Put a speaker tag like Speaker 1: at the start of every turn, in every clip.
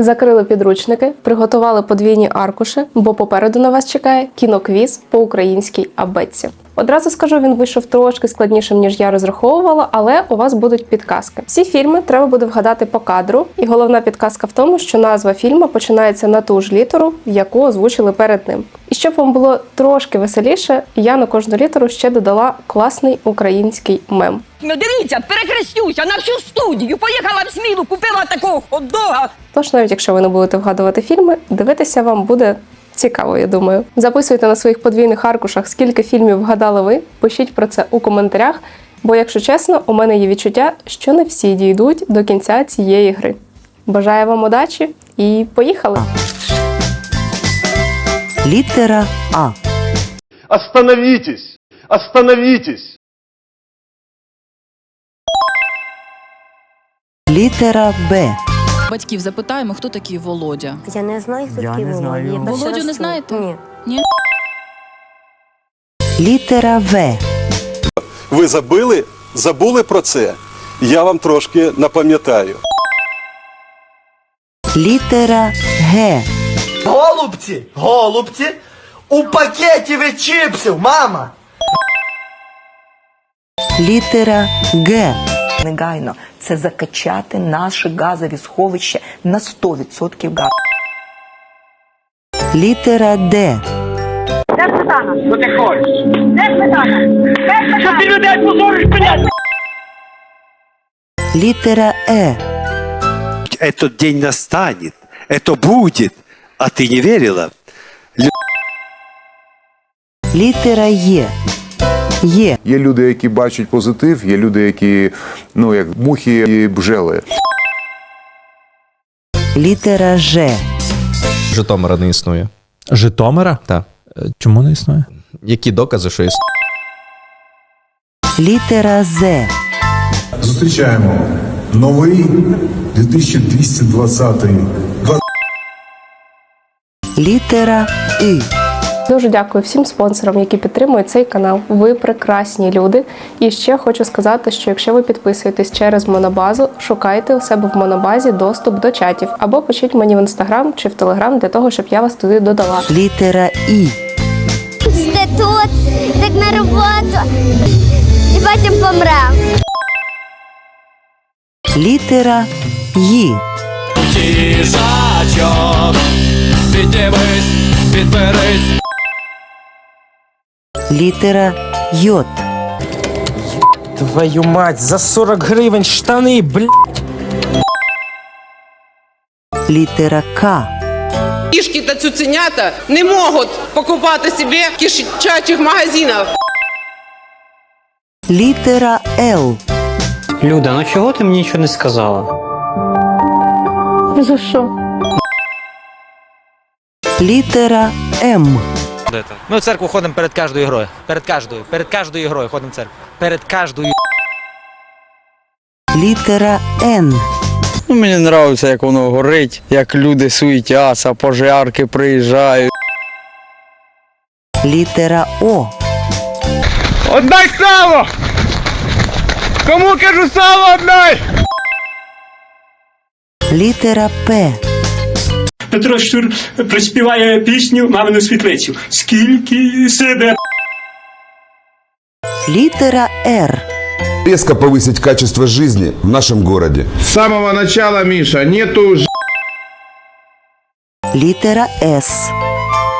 Speaker 1: Закрили підручники, приготували подвійні аркуші, бо попереду на вас чекає кіноквіз по українській абетці. Одразу скажу, він вийшов трошки складнішим, ніж я розраховувала, але у вас будуть підказки. Всі фільми треба буде вгадати по кадру, і головна підказка в тому, що назва фільму починається на ту ж літеру, яку озвучили перед ним. І щоб вам було трошки веселіше, я на кожну літеру ще додала класний український мем.
Speaker 2: Ну дивіться, перехрестюся на всю студію. Поїхала в смілу, купила такого хот-дога.
Speaker 1: Тож, навіть якщо ви не будете вгадувати фільми, дивитися вам буде цікаво, я думаю. Записуйте на своїх подвійних аркушах, скільки фільмів вгадали ви. Пишіть про це у коментарях. Бо, якщо чесно, у мене є відчуття, що не всі дійдуть до кінця цієї гри. Бажаю вам удачі і поїхали!
Speaker 3: Літера А.
Speaker 4: Остановитесь! Остановитесь!
Speaker 3: Літера Б.
Speaker 5: Батьків запитаємо, хто такий Володя.
Speaker 6: Я не знаю, хто
Speaker 3: Я
Speaker 6: такий
Speaker 3: не
Speaker 6: Володя. Я перший
Speaker 5: Володю
Speaker 6: раз
Speaker 5: не
Speaker 6: чую.
Speaker 5: знаєте?
Speaker 6: Ні.
Speaker 3: Літера В.
Speaker 4: Ви забили? Забули про це? Я вам трошки напам'ятаю.
Speaker 3: Літера Г.
Speaker 7: Голубці, голубці, у пакеті від чіпсів, мама.
Speaker 3: Літера Г
Speaker 8: негайно це закачати наші газові сховища на 100% газу.
Speaker 3: Літера Д. Літера Е.
Speaker 9: этот день настанет, это будет, а ты не верила?
Speaker 3: Літера Є. Є.
Speaker 10: Є люди, які бачать позитив, є люди, які ну як мухи і бжели.
Speaker 3: Літера Ж.
Speaker 11: Житомира не існує.
Speaker 12: Житомира?
Speaker 11: Так.
Speaker 12: Чому не існує?
Speaker 11: Які докази, що існує?
Speaker 3: Літера З.
Speaker 13: Зустрічаємо новий 2220
Speaker 3: Літера І.
Speaker 1: Дуже дякую всім спонсорам, які підтримують цей канал. Ви прекрасні люди. І ще хочу сказати, що якщо ви підписуєтесь через монобазу, шукайте у себе в монобазі доступ до чатів або пишіть мені в інстаграм чи в телеграм для того, щоб я вас туди додала.
Speaker 3: Літера І.
Speaker 6: Сте тут, так на роботу. І потім помрем.
Speaker 3: Літера Ї. Літера Й.
Speaker 12: Твою мать, за 40 гривень штани, бля.
Speaker 3: Літера К.
Speaker 2: Кішки та цуценята не можуть покупати собі в кишачих магазинах.
Speaker 3: Літера Л.
Speaker 12: Люда, ну чого ти мені нічого не сказала?
Speaker 1: За що?
Speaker 3: Літера М.
Speaker 12: Ми в церкву ходимо перед кожною грою. Перед кожною, перед кожною грою ходимо в церкву. Перед кожною.
Speaker 3: Літера Н.
Speaker 7: Ну, мені подобається, як воно горить, як люди суетяться, пожарки приїжджають.
Speaker 3: Літера О.
Speaker 4: Отдай сало! Кому кажу сало отдай!
Speaker 3: Літера П.
Speaker 12: Петро Щур приспіває пісню Мамину світлицю. Скільки себе
Speaker 3: Літера Р.
Speaker 13: Резко повысить качество жизни в нашем городе.
Speaker 4: С самого начала, Миша, нету
Speaker 3: Літера С.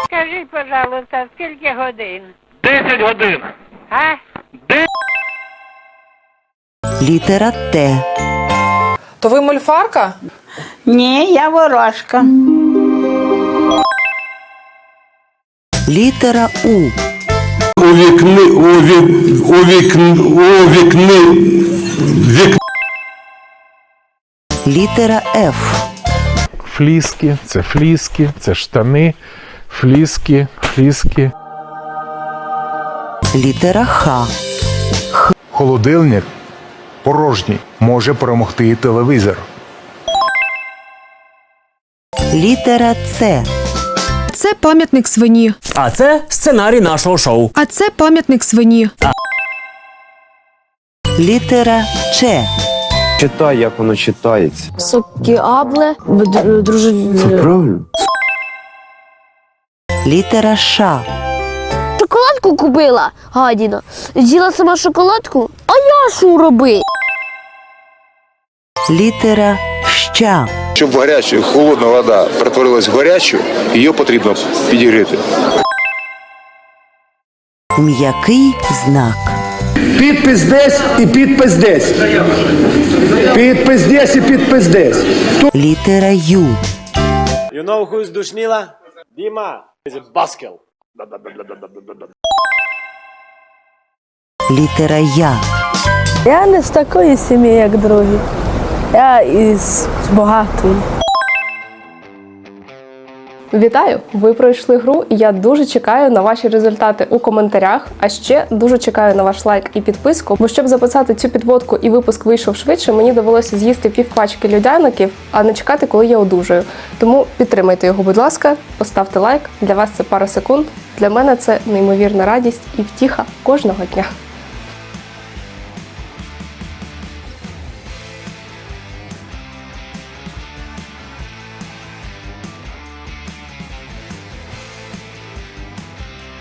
Speaker 2: Скажіть, пожалуйста, скільки годин?
Speaker 4: 10 годин.
Speaker 2: А?
Speaker 3: Літера Т.
Speaker 5: То ви мольфарка?
Speaker 8: Ні, я ворожка.
Speaker 3: Літера У.
Speaker 4: У вікни, у вік, у вікни, у вікни, вік...
Speaker 3: Літера Ф.
Speaker 10: Фліски, це фліски, це штани, фліски, фліски.
Speaker 3: Літера Х.
Speaker 10: Холодильник порожній може перемогти і телевізор.
Speaker 3: Літера С.
Speaker 5: Це пам'ятник свині.
Speaker 12: А це сценарій нашого шоу.
Speaker 5: А це пам'ятник свині.
Speaker 3: Літера Ч.
Speaker 4: Читай, як воно читається.
Speaker 6: Сокіабле, друже.
Speaker 4: Правильно?
Speaker 3: Літера Ш.
Speaker 6: Шоколадку купила, гадіна. З'їла сама шоколадку, а я що робити?
Speaker 3: Літера Щ.
Speaker 13: Щоб гаряча, холодна вода перетворилась в гарячу, її потрібно підігріти.
Speaker 3: М'який знак.
Speaker 4: Підпис десь і підпис десь. Підпис десь і підпис десь.
Speaker 3: Літера Ю.
Speaker 12: You know who's Душміла? Діма. Is a baskel.
Speaker 3: Літера Я.
Speaker 6: Я не з такої сім'ї, як другі. Я із багатої.
Speaker 1: Вітаю! Ви пройшли гру, і я дуже чекаю на ваші результати у коментарях. А ще дуже чекаю на ваш лайк і підписку. Бо щоб записати цю підводку і випуск вийшов швидше, мені довелося з'їсти півпачки людяників, а не чекати, коли я одужаю. Тому підтримайте його, будь ласка, поставте лайк. Для вас це пара секунд. Для мене це неймовірна радість і втіха кожного дня.